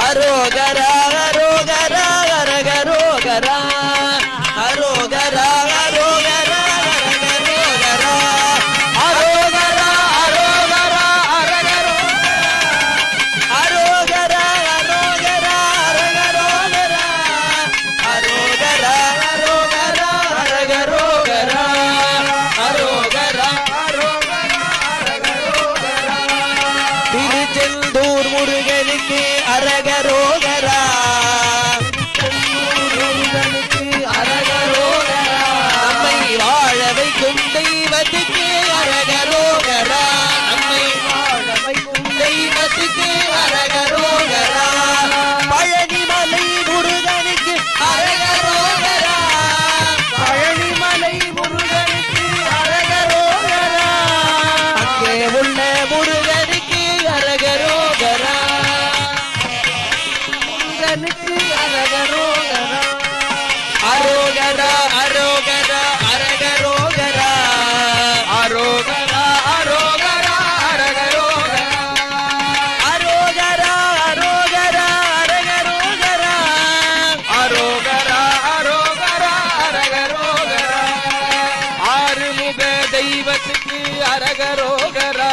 அரோகரா அரோகரா அரகரோகரா அரோகரா அரோகரா அரகரோகரா அரோகரா அரோகரா அரகரோகரா அரோகரா அரோகரா அரகரோகரா வேலனுக்கு அரகரோகரா அரோகரா அரோகரா அரகரோகரா. அரோகரா அரோகரா அரகரோகரா. அரோகரா அரோகரா அரகரோகரா. அரோகரா அரோகரா அரகரோகரா. ஆறுமுக தெய்வத்துக்கு அரகரோகரா.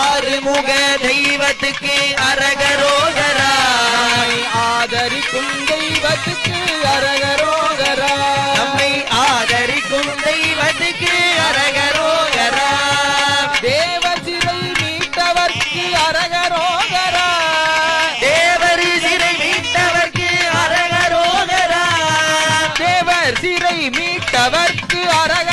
ஆறுமுக தெய்வத்துக்கு அரகரோகரா. ஆதரிக்கும் தெய்வத்துக்கு அரகரோகரா. நம்மை ஆதரிக்கும் தெய்வத்துக்கு அரகரோகரா. தேவ சிறை மீட்டவர்க்கு அரகரோகரா. தேவரி சிறை மீட்டவர்க்கு அரகரோகரா. தேவர் சிறை மீட்டவர்க்கு அரகரோகரா.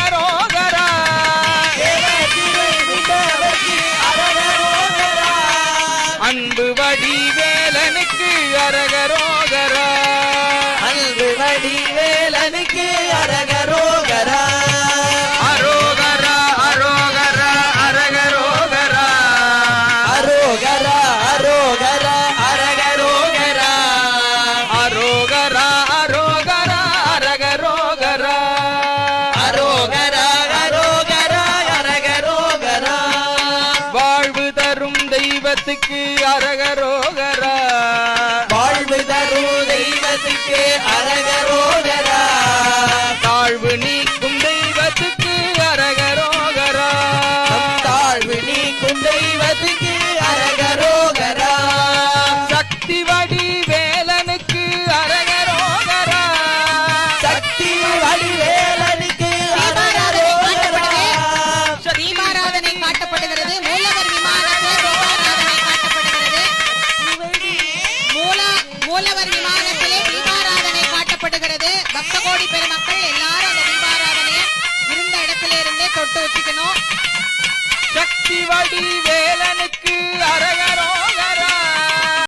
வாழ்வு தரும் தெய்வத்துக்கு அரகரோகரா. காட்டப்படுகிறது. மூலவர் விமானத்தில் தீபாராதனை காட்டப்படுகிறது. மூல மூலவர் விமானத்திலே தீபாராதனை காட்டப்படுகிறது. பக்தகோடி பெருமா